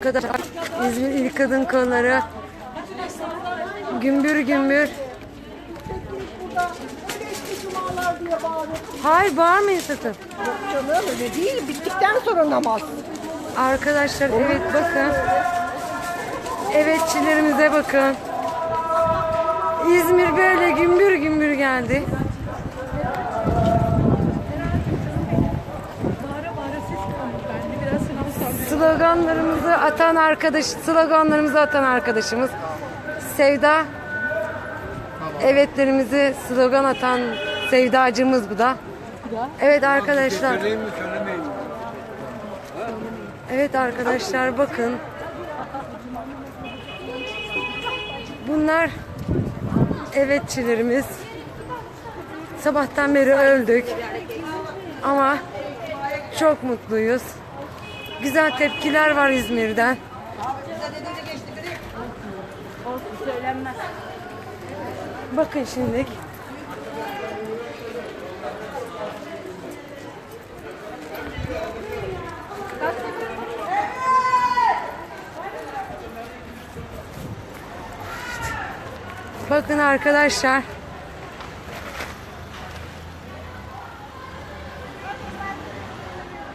Arkadaşlar İzmir İl Kadın Kolları gümbür gümbür. Hayır bağırmayın sakın. Canım öyle değil. Bittikten sonra namaz. Arkadaşlar evet bakın. Evetçilerimize bakın. İzmir böyle gümbür gümbür geldi. Sloganlarımızı atan arkadaş, sloganlarımızı atan arkadaşımız Sevda. Evetlerimizi slogan atan sevdacımız bu da. Evet arkadaşlar. Evet arkadaşlar bakın. Bunlar evetçilerimiz. Sabahtan beri öldük. Ama çok mutluyuz. Güzel tepkiler var İzmir'den. Bakın şimdi. Bakın arkadaşlar.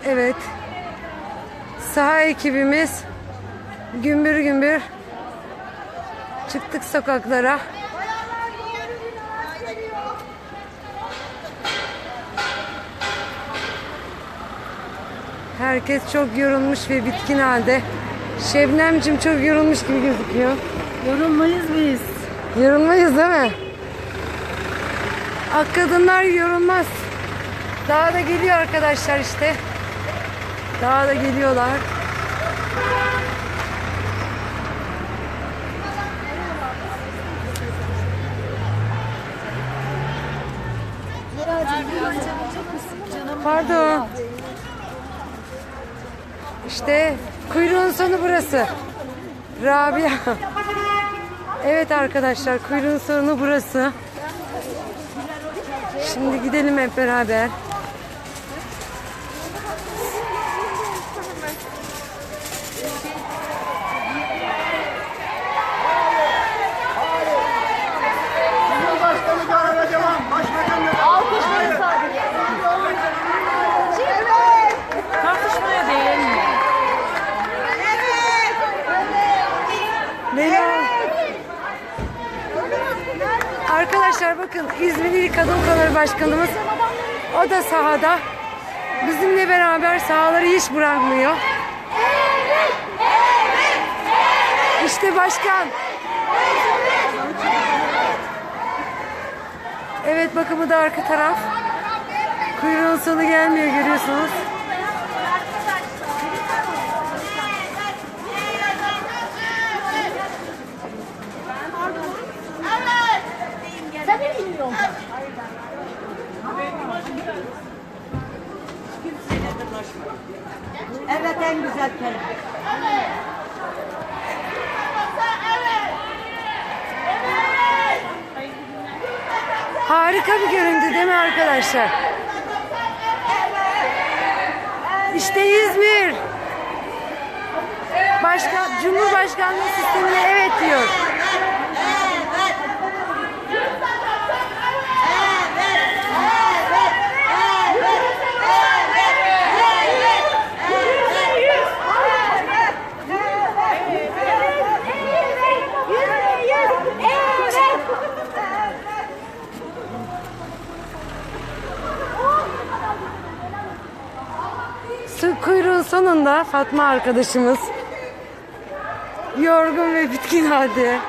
Evet. Saha ekibimiz gümbür gümbür çıktık sokaklara. Herkes çok yorulmuş ve bitkin halde. Şebnemcim çok yorulmuş gibi gözüküyor. Yorulmayız biz. Yorulmayız değil mi? Ak kadınlar yorulmaz. Daha da geliyor arkadaşlar işte. Daha da geliyorlar. Pardon. İşte kuyruğun sonu burası. Rabia. Evet arkadaşlar kuyruğun sonu burası. Şimdi gidelim hep beraber. Arkadaşlar bakın İzmir İl Kadın Kolları Başkanımız o da sahada. Bizimle beraber sahaları hiç bırakmıyor. İşte başkan. Evet bakın bu da arka taraf. Kuyruğun sonu gelmiyor görüyorsunuz. Evet en güzel kelime. Harika bir görüntü değil mi arkadaşlar? İşte İzmir. Başkan, Cumhurbaşkanlığı sistemine evet diyor. Su kuyruğun sonunda Fatma arkadaşımız yorgun ve bitkin halde.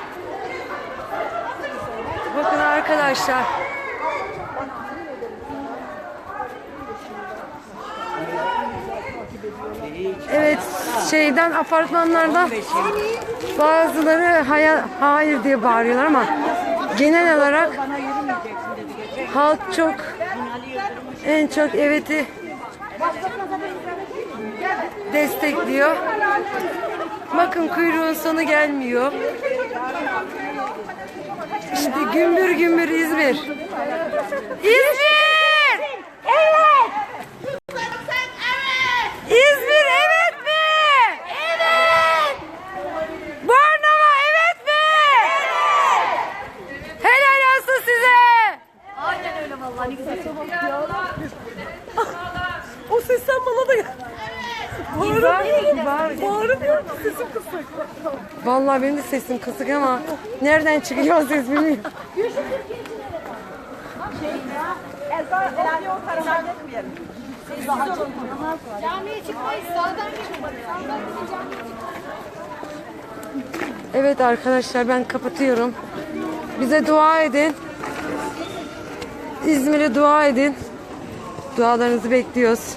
Bakın arkadaşlar. Evet şeyden apartmanlardan bazıları haya, hayır diye bağırıyorlar ama genel olarak halk çok en çok eveti destekliyor. Bakın kuyruğun sonu gelmiyor. İşte gümbür gümbür İzmir. İzmir! Evet. İzmir evet Sesten bana da gel. İbar, İbar. Bağırmıyor mu? Sesim kısık. Vallahi benim de sesim kısık ama nereden çıkıyor o ses bilmiyorum. Camiye çıkmayız. Sağdan gidin. Sağdan gidin camiye Evet arkadaşlar ben kapatıyorum. Bize dua edin. İzmir'e dua edin. Dualarınızı bekliyoruz.